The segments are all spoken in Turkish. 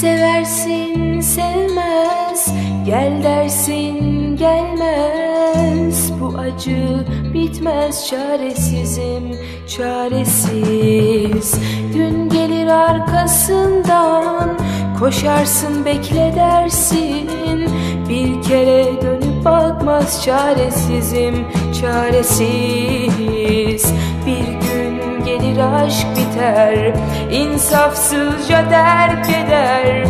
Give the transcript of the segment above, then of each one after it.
Seversin sevmez. Gel dersin gelmez. Bu acı bitmez Çaresizim çaresiz. Gün gelir arkasından Koşarsın bekle dersin. Bir kere dönüp bakmaz Çaresizim çaresiz biter insafsızca terk eder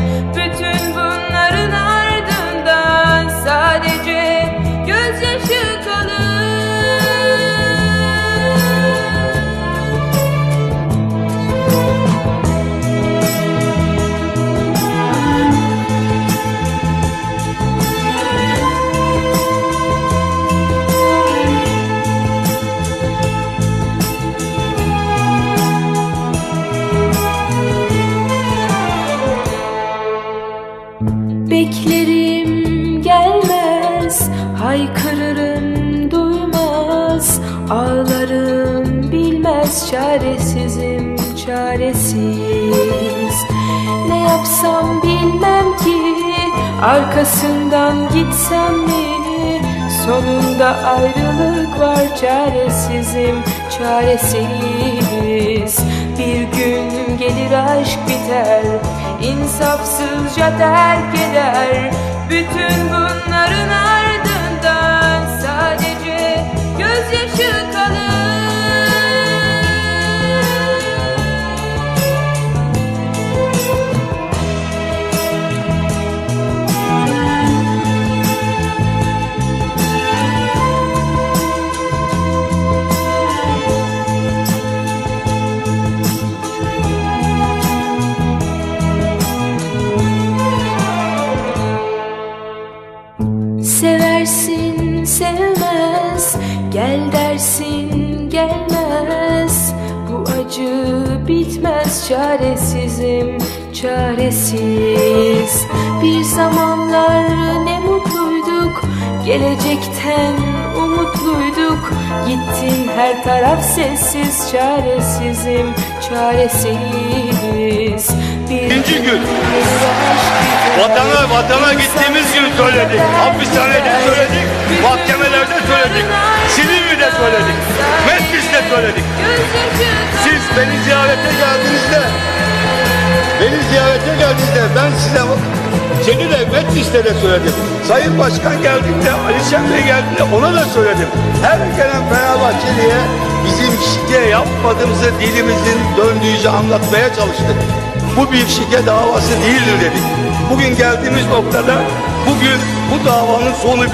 Haykırırım duymaz. Ağlarım bilmez. Çaresizim çaresiz. Ne yapsam bilmem ki. Arkasından gitsem mi? Sonunda ayrılık var. Çaresizim çaresiz Bir gün gelir aşk biter. İnsafsızca terk eder. Bütün bunların sevmez. Gel dersin gelmez. Bu acı bitmez. Çaresizim çaresiz. Bir zamanlar ne mutluyduk. Gelecekten umutluyduk. Gittin her taraf sessiz. Çaresizim çaresiz Bir İkinci gün. Vatana vatana gittiğimiz gün söyledik. Hapishanede söyledik. Siz beni ziyarete geldiğinizde beni ziyarete geldiğinizde ben size seni de Metlis'te de söyledim. Sayın Başkan geldiğinde, Ali Şen Bey geldiğinde ona da söyledim. Her gelen Fenerbahçeli'ye bizim şike yapmadığımızı dilimizin döndüğünce anlatmaya çalıştık. Bu bir şike davası değildir dedik. Bugün geldiğimiz noktada bugün bu davanın sonu bitti.